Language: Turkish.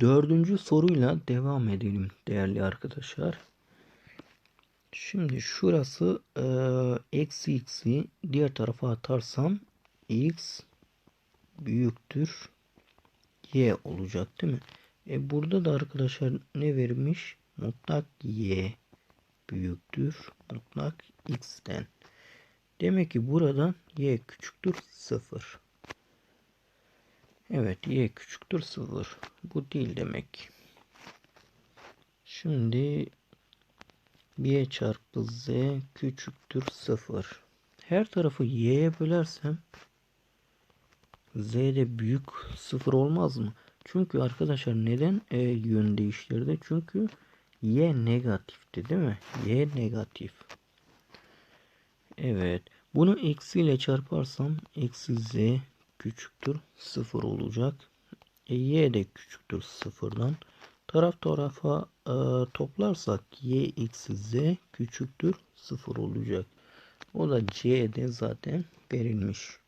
dördüncü soruyla devam edelim değerli arkadaşlar. Şimdi şurası e, eksi x'i diğer tarafa atarsam x büyüktür y olacak değil mi? E burada da arkadaşlar ne vermiş? Mutlak y büyüktür mutlak x'ten. Demek ki burada y küçüktür 0. Evet y küçüktür 0. Bu değil demek. Şimdi y çarpı z küçüktür 0. Her tarafı y'ye bölersem z de büyük 0 olmaz mı? Çünkü arkadaşlar neden e, yön değiştirdi? Çünkü y negatifti değil mi? y negatif. Evet. Bunu eksiyle çarparsam eksi z küçüktür 0 olacak. E, y de küçüktür 0'dan. Taraf tarafa e, toplarsak y eksi z küçüktür 0 olacak. O da c'de zaten verilmiş.